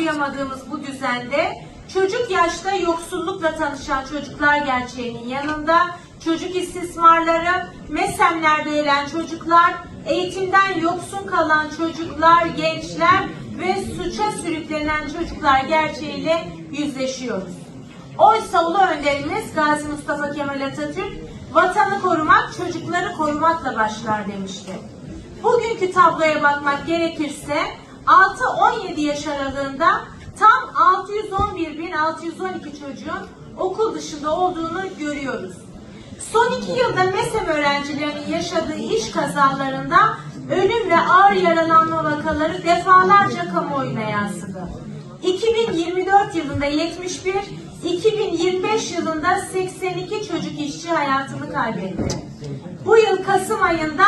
yapamadığımız bu düzende çocuk yaşta yoksullukla tanışan çocuklar gerçeğinin yanında çocuk istismarları, mesemlerde ölen çocuklar, eğitimden yoksun kalan çocuklar, gençler ve suça sürüklenen çocuklar gerçeğiyle yüzleşiyoruz. Oysa Ulu Önderimiz Gazi Mustafa Kemal Atatürk, vatanı korumak çocukları korumakla başlar demişti. Bugünkü tabloya bakmak gerekirse 6-17 yaş aralığında tam 611.612 çocuğun okul dışında olduğunu görüyoruz. Son iki yılda MESEM öğrencilerinin yaşadığı iş kazalarında ölüm ve ağır yaralanma vakaları defalarca kamuoyuna yansıdı. 2024 yılında 71, 2025 yılında 82 çocuk işçi hayatını kaybetti. Bu yıl Kasım ayında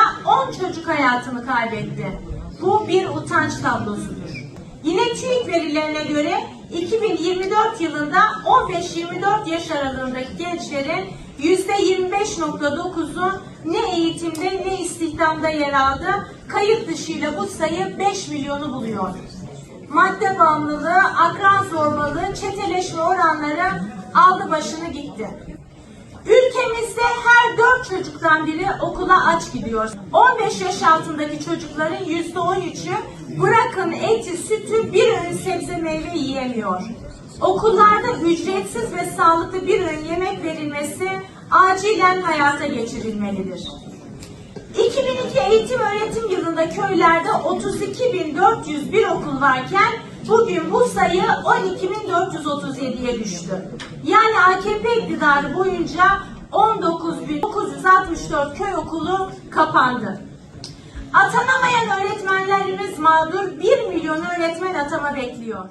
10 çocuk hayatını kaybetti. Bu bir utanç tablosudur. Yine TÜİK verilerine göre 2024 yılında 15-24 yaş aralığındaki gençlerin %25.9'u ne eğitimde ne istihdamda yer aldı. Kayıt dışıyla bu sayı 5 milyonu buluyor. Madde bağımlılığı, akran zorbalığı, çeteleşme oranları aldı başını gitti. Çocuktan biri okula aç gidiyor. 15 yaş altındaki çocukların yüzde 13'ü bırakın eti, sütü bir öğün sebze meyve yiyemiyor. Okullarda ücretsiz ve sağlıklı bir öğün yemek verilmesi acilen hayata geçirilmelidir. 2002 eğitim öğretim yılında köylerde 32.401 okul varken bugün bu sayı 12.437'ye düştü. Yani AKP iktidarı boyunca 19.964 köy okulu kapandı. Atanamayan öğretmenlerimiz mağdur 1 milyon öğretmen atama bekliyor.